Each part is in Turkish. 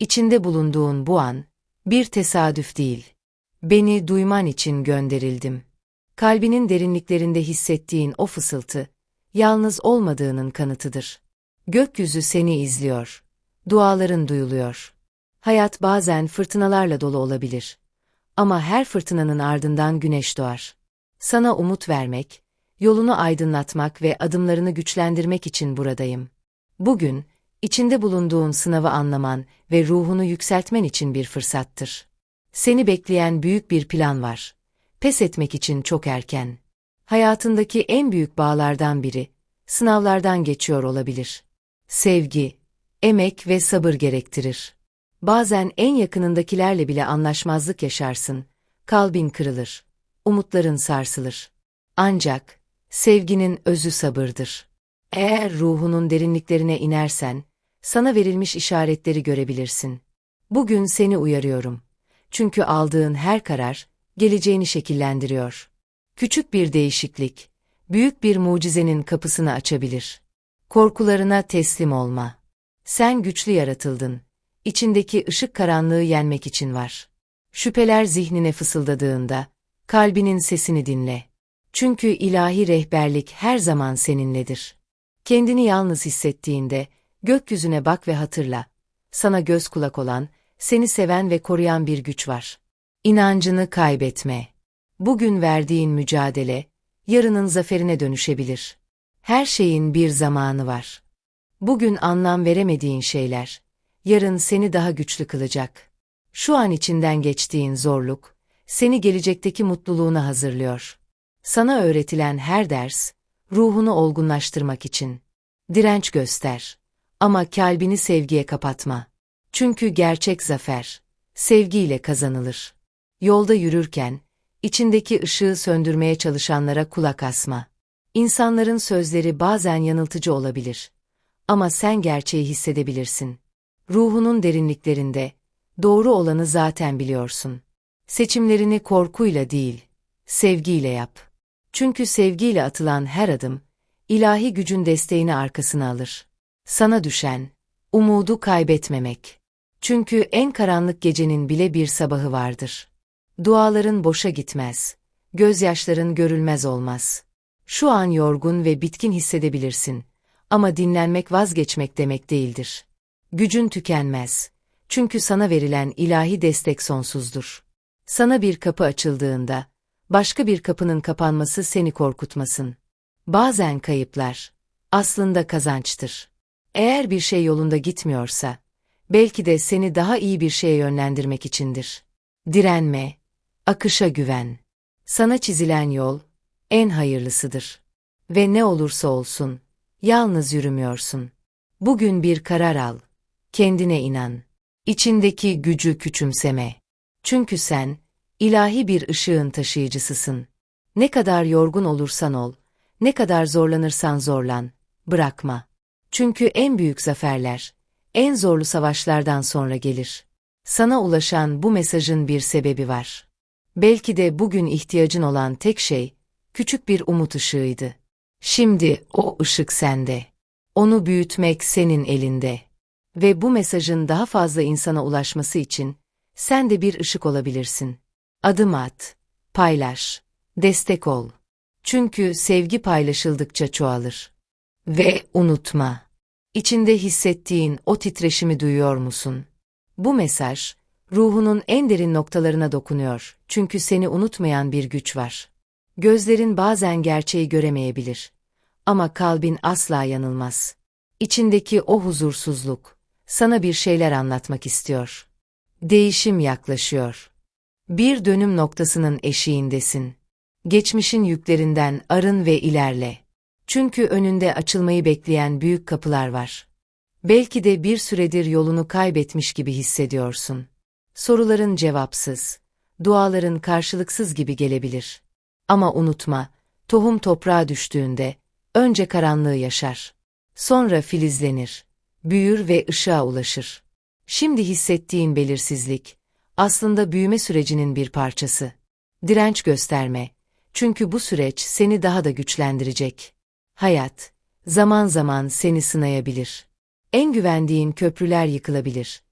İçinde bulunduğun bu an, bir tesadüf değil. Beni duyman için gönderildim. Kalbinin derinliklerinde hissettiğin o fısıltı, yalnız olmadığının kanıtıdır. Gökyüzü seni izliyor. Duaların duyuluyor. Hayat bazen fırtınalarla dolu olabilir. Ama her fırtınanın ardından güneş doğar. Sana umut vermek, yolunu aydınlatmak ve adımlarını güçlendirmek için buradayım. Bugün, içinde bulunduğun sınavı anlaman ve ruhunu yükseltmen için bir fırsattır. Seni bekleyen büyük bir plan var. Pes etmek için çok erken. Hayatındaki en büyük bağlardan biri, sınavlardan geçiyor olabilir. Sevgi, emek ve sabır gerektirir. Bazen en yakınındakilerle bile anlaşmazlık yaşarsın, kalbin kırılır, umutların sarsılır. Ancak, sevginin özü sabırdır. Eğer ruhunun derinliklerine inersen, sana verilmiş işaretleri görebilirsin. Bugün seni uyarıyorum. Çünkü aldığın her karar, geleceğini şekillendiriyor. Küçük bir değişiklik, büyük bir mucizenin kapısını açabilir. Korkularına teslim olma. Sen güçlü yaratıldın. İçindeki ışık karanlığı yenmek için var. Şüpheler zihnine fısıldadığında, kalbinin sesini dinle. Çünkü ilahi rehberlik her zaman seninledir. Kendini yalnız hissettiğinde, gökyüzüne bak ve hatırla. Sana göz kulak olan, seni seven ve koruyan bir güç var. İnancını kaybetme. Bugün verdiğin mücadele, yarının zaferine dönüşebilir. Her şeyin bir zamanı var. Bugün anlam veremediğin şeyler, yarın seni daha güçlü kılacak. Şu an içinden geçtiğin zorluk, seni gelecekteki mutluluğuna hazırlıyor. Sana öğretilen her ders, ruhunu olgunlaştırmak için. Direnç göster. Ama kalbini sevgiye kapatma. Çünkü gerçek zafer, sevgiyle kazanılır. Yolda yürürken, içindeki ışığı söndürmeye çalışanlara kulak asma. İnsanların sözleri bazen yanıltıcı olabilir. Ama sen gerçeği hissedebilirsin. Ruhunun derinliklerinde, doğru olanı zaten biliyorsun. Seçimlerini korkuyla değil, sevgiyle yap. Çünkü sevgiyle atılan her adım, ilahi gücün desteğini arkasına alır. Sana düşen, umudu kaybetmemek. Çünkü en karanlık gecenin bile bir sabahı vardır. Duaların boşa gitmez. Gözyaşların görülmez olmaz. Şu an yorgun ve bitkin hissedebilirsin. Ama dinlenmek vazgeçmek demek değildir. Gücün tükenmez. Çünkü sana verilen ilahi destek sonsuzdur. Sana bir kapı açıldığında, başka bir kapının kapanması seni korkutmasın. Bazen kayıplar, aslında kazançtır. Eğer bir şey yolunda gitmiyorsa, belki de seni daha iyi bir şeye yönlendirmek içindir. Direnme, akışa güven. Sana çizilen yol, en hayırlısıdır. Ve ne olursa olsun, yalnız yürümüyorsun. Bugün bir karar al, kendine inan. İçindeki gücü küçümseme. Çünkü sen, ilahi bir ışığın taşıyıcısısın. Ne kadar yorgun olursan ol, ne kadar zorlanırsan zorlan, bırakma. Çünkü en büyük zaferler, en zorlu savaşlardan sonra gelir. Sana ulaşan bu mesajın bir sebebi var. Belki de bugün ihtiyacın olan tek şey, küçük bir umut ışığıydı. Şimdi o ışık sende. Onu büyütmek senin elinde. Ve bu mesajın daha fazla insana ulaşması için, sen de bir ışık olabilirsin. Adım at, paylaş, destek ol. Çünkü sevgi paylaşıldıkça çoğalır. Ve unutma. İçinde hissettiğin o titreşimi duyuyor musun? Bu mesaj, ruhunun en derin noktalarına dokunuyor çünkü seni unutmayan bir güç var. Gözlerin bazen gerçeği göremeyebilir. Ama kalbin asla yanılmaz. İçindeki o huzursuzluk, sana bir şeyler anlatmak istiyor. Değişim yaklaşıyor. Bir dönüm noktasının eşiğindesin. Geçmişin yüklerinden arın ve ilerle. Çünkü önünde açılmayı bekleyen büyük kapılar var. Belki de bir süredir yolunu kaybetmiş gibi hissediyorsun. Soruların cevapsız, duaların karşılıksız gibi gelebilir. Ama unutma, tohum toprağa düştüğünde, önce karanlığı yaşar. Sonra filizlenir, büyür ve ışığa ulaşır. Şimdi hissettiğin belirsizlik, aslında büyüme sürecinin bir parçası. Direnç gösterme, çünkü bu süreç seni daha da güçlendirecek. Hayat, zaman zaman seni sınayabilir. En güvendiğin köprüler yıkılabilir.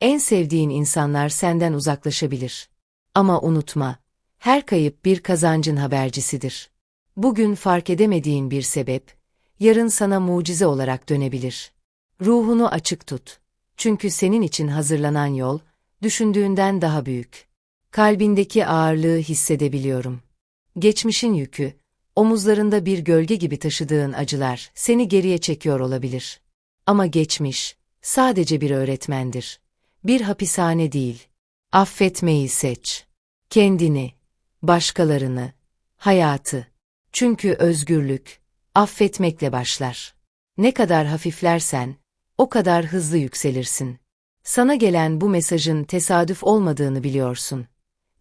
en sevdiğin insanlar senden uzaklaşabilir. Ama unutma, her kayıp bir kazancın habercisidir. Bugün fark edemediğin bir sebep, yarın sana mucize olarak dönebilir. Ruhunu açık tut. Çünkü senin için hazırlanan yol, düşündüğünden daha büyük. Kalbindeki ağırlığı hissedebiliyorum. Geçmişin yükü, omuzlarında bir gölge gibi taşıdığın acılar seni geriye çekiyor olabilir. Ama geçmiş, sadece bir öğretmendir. Bir hapishane değil. Affetmeyi seç. Kendini, başkalarını, hayatı. Çünkü özgürlük, affetmekle başlar. Ne kadar hafiflersen, o kadar hızlı yükselirsin. Sana gelen bu mesajın tesadüf olmadığını biliyorsun.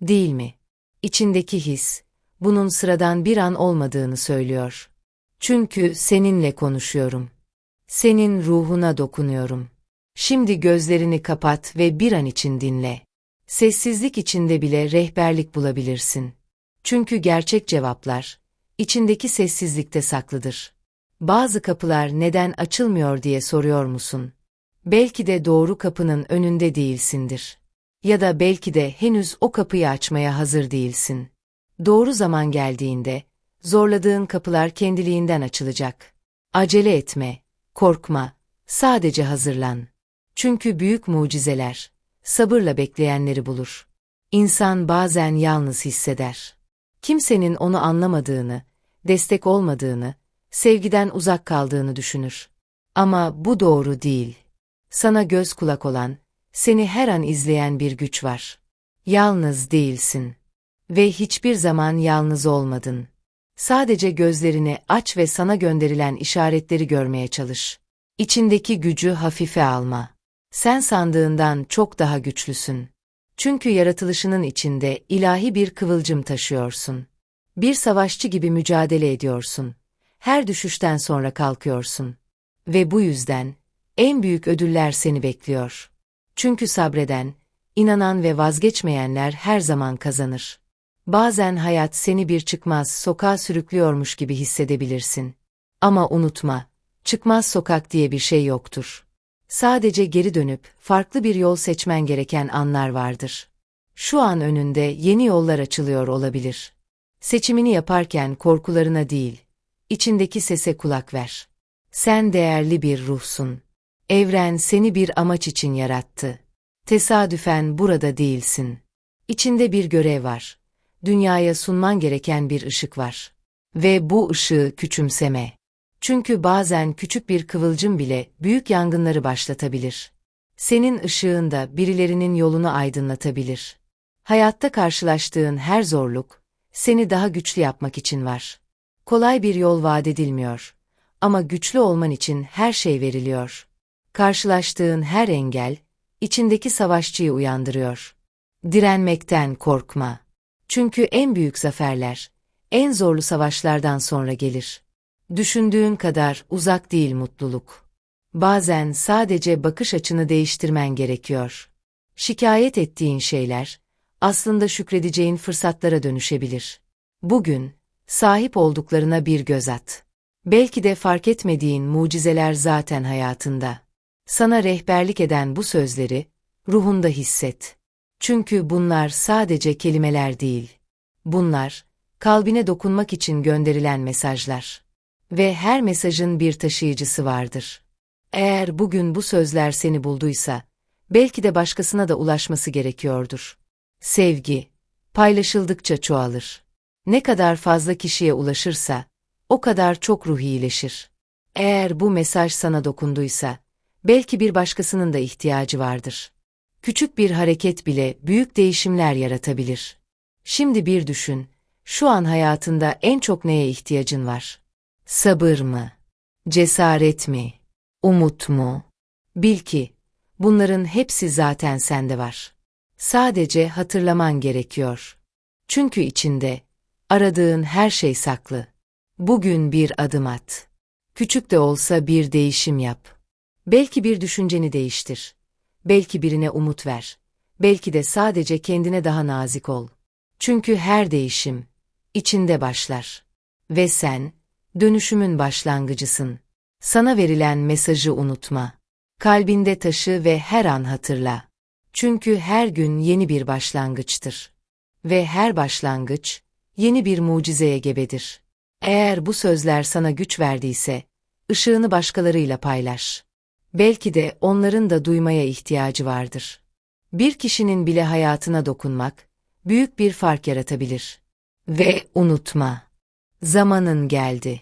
Değil mi? İçindeki his, bunun sıradan bir an olmadığını söylüyor. Çünkü seninle konuşuyorum. Senin ruhuna dokunuyorum. Şimdi gözlerini kapat ve bir an için dinle. Sessizlik içinde bile rehberlik bulabilirsin. Çünkü gerçek cevaplar, içindeki sessizlikte saklıdır. Bazı kapılar neden açılmıyor diye soruyor musun? Belki de doğru kapının önünde değilsindir. Ya da belki de henüz o kapıyı açmaya hazır değilsin. Doğru zaman geldiğinde, zorladığın kapılar kendiliğinden açılacak. Acele etme, korkma, sadece hazırlan. Çünkü büyük mucizeler, sabırla bekleyenleri bulur. İnsan bazen yalnız hisseder. Kimsenin onu anlamadığını, destek olmadığını, sevgiden uzak kaldığını düşünür. Ama bu doğru değil. Sana göz kulak olan, seni her an izleyen bir güç var. Yalnız değilsin. Ve hiçbir zaman yalnız olmadın. Sadece gözlerini aç ve sana gönderilen işaretleri görmeye çalış. İçindeki gücü hafife alma. Sen sandığından çok daha güçlüsün. Çünkü yaratılışının içinde ilahi bir kıvılcım taşıyorsun. Bir savaşçı gibi mücadele ediyorsun. Her düşüşten sonra kalkıyorsun. Ve bu yüzden en büyük ödüller seni bekliyor. Çünkü sabreden, inanan ve vazgeçmeyenler her zaman kazanır. Bazen hayat seni bir çıkmaz sokağa sürüklüyormuş gibi hissedebilirsin. Ama unutma, çıkmaz sokak diye bir şey yoktur. Sadece geri dönüp farklı bir yol seçmen gereken anlar vardır. Şu an önünde yeni yollar açılıyor olabilir. Seçimini yaparken korkularına değil, içindeki sese kulak ver. Sen değerli bir ruhsun. Evren seni bir amaç için yarattı. Tesadüfen burada değilsin. İçinde bir görev var. Dünyaya sunman gereken bir ışık var. Ve bu ışığı küçümseme. Çünkü bazen küçük bir kıvılcım bile büyük yangınları başlatabilir. Senin ışığın da birilerinin yolunu aydınlatabilir. Hayatta karşılaştığın her zorluk, seni daha güçlü yapmak için var. Kolay bir yol vaat edilmiyor. Ama güçlü olman için her şey veriliyor. Karşılaştığın her engel, içindeki savaşçıyı uyandırıyor. Direnmekten korkma. Çünkü en büyük zaferler, en zorlu savaşlardan sonra gelir. Düşündüğün kadar uzak değil mutluluk. Bazen sadece bakış açını değiştirmen gerekiyor. Şikayet ettiğin şeyler, aslında şükredeceğin fırsatlara dönüşebilir. Bugün, sahip olduklarına bir göz at. Belki de fark etmediğin mucizeler zaten hayatında. Sana rehberlik eden bu sözleri, ruhunda hisset. Çünkü bunlar sadece kelimeler değil. Bunlar, kalbine dokunmak için gönderilen mesajlar. Ve her mesajın bir taşıyıcısı vardır. Eğer bugün bu sözler seni bulduysa, belki de başkasına da ulaşması gerekiyordur. Sevgi, paylaşıldıkça çoğalır. Ne kadar fazla kişiye ulaşırsa, o kadar çok ruh iyileşir. Eğer bu mesaj sana dokunduysa, belki bir başkasının da ihtiyacı vardır. Küçük bir hareket bile büyük değişimler yaratabilir. Şimdi bir düşün, şu an hayatında en çok neye ihtiyacın var? Sabır mı? Cesaret mi? Umut mu? Bil ki, bunların hepsi zaten sende var. Sadece hatırlaman gerekiyor. Çünkü içinde, aradığın her şey saklı. Bugün bir adım at. Küçük de olsa bir değişim yap. Belki bir düşünceni değiştir. Belki birine umut ver. Belki de sadece kendine daha nazik ol. Çünkü her değişim, içinde başlar. Ve sen, dönüşümün başlangıcısın. Sana verilen mesajı unutma. Kalbinde taşı ve her an hatırla. Çünkü her gün yeni bir başlangıçtır. Ve her başlangıç, yeni bir mucizeye gebedir. Eğer bu sözler sana güç verdiyse, ışığını başkalarıyla paylaş. Belki de onların da duymaya ihtiyacı vardır. Bir kişinin bile hayatına dokunmak, büyük bir fark yaratabilir. Ve unutma. Zamanın geldi.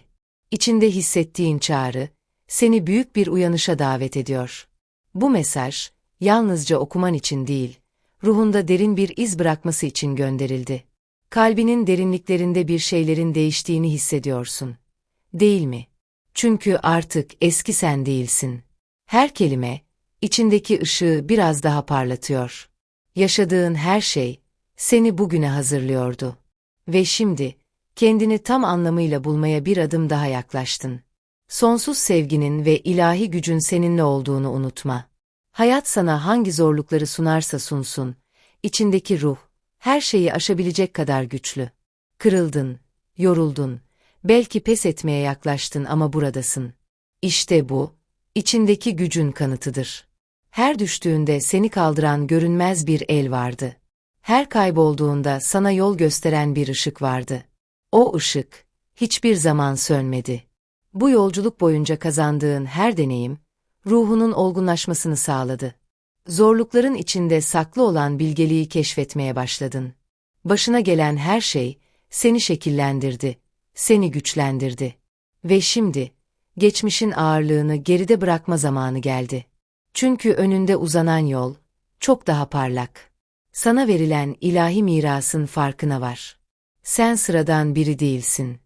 İçinde hissettiğin çağrı, seni büyük bir uyanışa davet ediyor. Bu mesaj, yalnızca okuman için değil, ruhunda derin bir iz bırakması için gönderildi. Kalbinin derinliklerinde bir şeylerin değiştiğini hissediyorsun. Değil mi? Çünkü artık eski sen değilsin. Her kelime, içindeki ışığı biraz daha parlatıyor. Yaşadığın her şey, seni bugüne hazırlıyordu. Ve şimdi, kendini tam anlamıyla bulmaya bir adım daha yaklaştın. Sonsuz sevginin ve ilahi gücün seninle olduğunu unutma. Hayat sana hangi zorlukları sunarsa sunsun, içindeki ruh, her şeyi aşabilecek kadar güçlü. Kırıldın, yoruldun, belki pes etmeye yaklaştın ama buradasın. İşte bu, içindeki gücün kanıtıdır. Her düştüğünde seni kaldıran görünmez bir el vardı. Her kaybolduğunda sana yol gösteren bir ışık vardı. O ışık, hiçbir zaman sönmedi. Bu yolculuk boyunca kazandığın her deneyim, ruhunun olgunlaşmasını sağladı. Zorlukların içinde saklı olan bilgeliği keşfetmeye başladın. Başına gelen her şey, seni şekillendirdi, seni güçlendirdi. Ve şimdi, geçmişin ağırlığını geride bırakma zamanı geldi. Çünkü önünde uzanan yol, çok daha parlak. Sana verilen ilahi mirasın farkına var. Sen sıradan biri değilsin.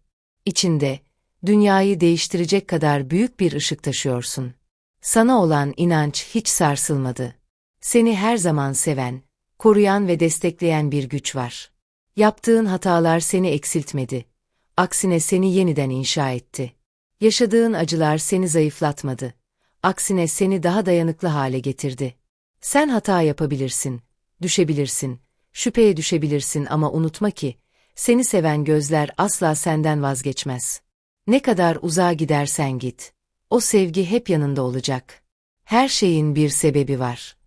İçinde, dünyayı değiştirecek kadar büyük bir ışık taşıyorsun. Sana olan inanç hiç sarsılmadı. Seni her zaman seven, koruyan ve destekleyen bir güç var. Yaptığın hatalar seni eksiltmedi. Aksine seni yeniden inşa etti. Yaşadığın acılar seni zayıflatmadı. Aksine seni daha dayanıklı hale getirdi. Sen hata yapabilirsin, düşebilirsin, şüpheye düşebilirsin ama unutma ki, seni seven gözler asla senden vazgeçmez. Ne kadar uzağa gidersen git, o sevgi hep yanında olacak. Her şeyin bir sebebi var.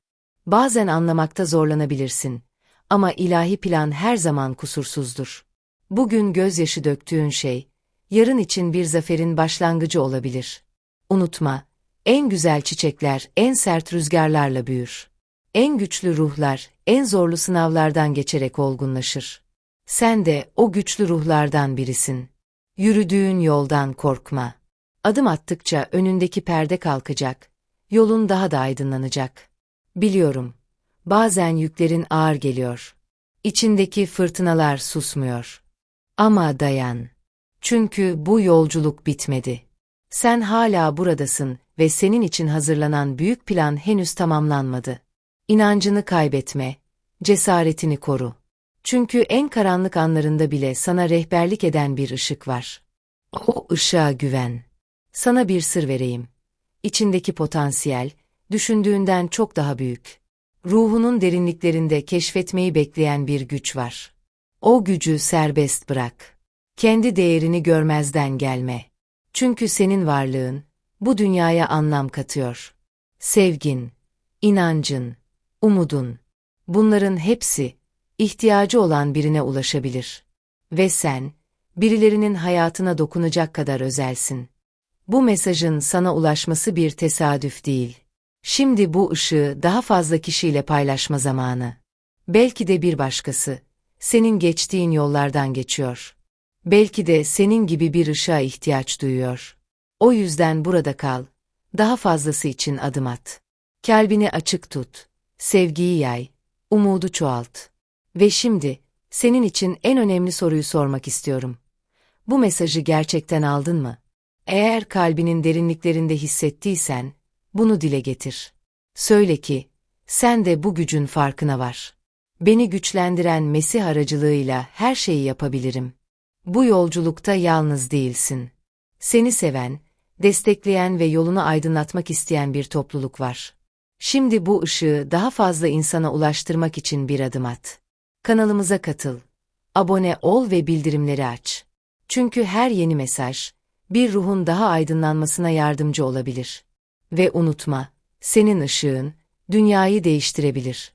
Bazen anlamakta zorlanabilirsin. Ama ilahi plan her zaman kusursuzdur. Bugün gözyaşı döktüğün şey, yarın için bir zaferin başlangıcı olabilir. Unutma, en güzel çiçekler en sert rüzgarlarla büyür. En güçlü ruhlar, en zorlu sınavlardan geçerek olgunlaşır. Sen de o güçlü ruhlardan birisin. Yürüdüğün yoldan korkma. Adım attıkça önündeki perde kalkacak, yolun daha da aydınlanacak. Biliyorum. Bazen yüklerin ağır geliyor. İçindeki fırtınalar susmuyor. Ama dayan. Çünkü bu yolculuk bitmedi. Sen hala buradasın ve senin için hazırlanan büyük plan henüz tamamlanmadı. İnancını kaybetme, cesaretini koru. Çünkü en karanlık anlarında bile sana rehberlik eden bir ışık var. O ışığa güven. Sana bir sır vereyim. İçindeki potansiyel, düşündüğünden çok daha büyük. Ruhunun derinliklerinde keşfetmeyi bekleyen bir güç var. O gücü serbest bırak. Kendi değerini görmezden gelme. Çünkü senin varlığın, bu dünyaya anlam katıyor. Sevgin, inancın, umudun, bunların hepsi, ihtiyacı olan birine ulaşabilir. Ve sen, birilerinin hayatına dokunacak kadar özelsin. Bu mesajın sana ulaşması bir tesadüf değil. Şimdi bu ışığı daha fazla kişiyle paylaşma zamanı. Belki de bir başkası, senin geçtiğin yollardan geçiyor. Belki de senin gibi bir ışığa ihtiyaç duyuyor. O yüzden burada kal, daha fazlası için adım at. Kalbini açık tut, sevgiyi yay, umudu çoğalt. Ve şimdi, senin için en önemli soruyu sormak istiyorum. Bu mesajı gerçekten aldın mı? Eğer kalbinin derinliklerinde hissettiysen, bunu dile getir. Söyle ki, sen de bu gücün farkına var. Beni güçlendiren Mesih aracılığıyla her şeyi yapabilirim. Bu yolculukta yalnız değilsin. Seni seven, destekleyen ve yolunu aydınlatmak isteyen bir topluluk var. Şimdi bu ışığı daha fazla insana ulaştırmak için bir adım at. Kanalımıza katıl, abone ol ve bildirimleri aç. Çünkü her yeni mesaj, bir ruhun daha aydınlanmasına yardımcı olabilir. Ve unutma, senin ışığın, dünyayı değiştirebilir.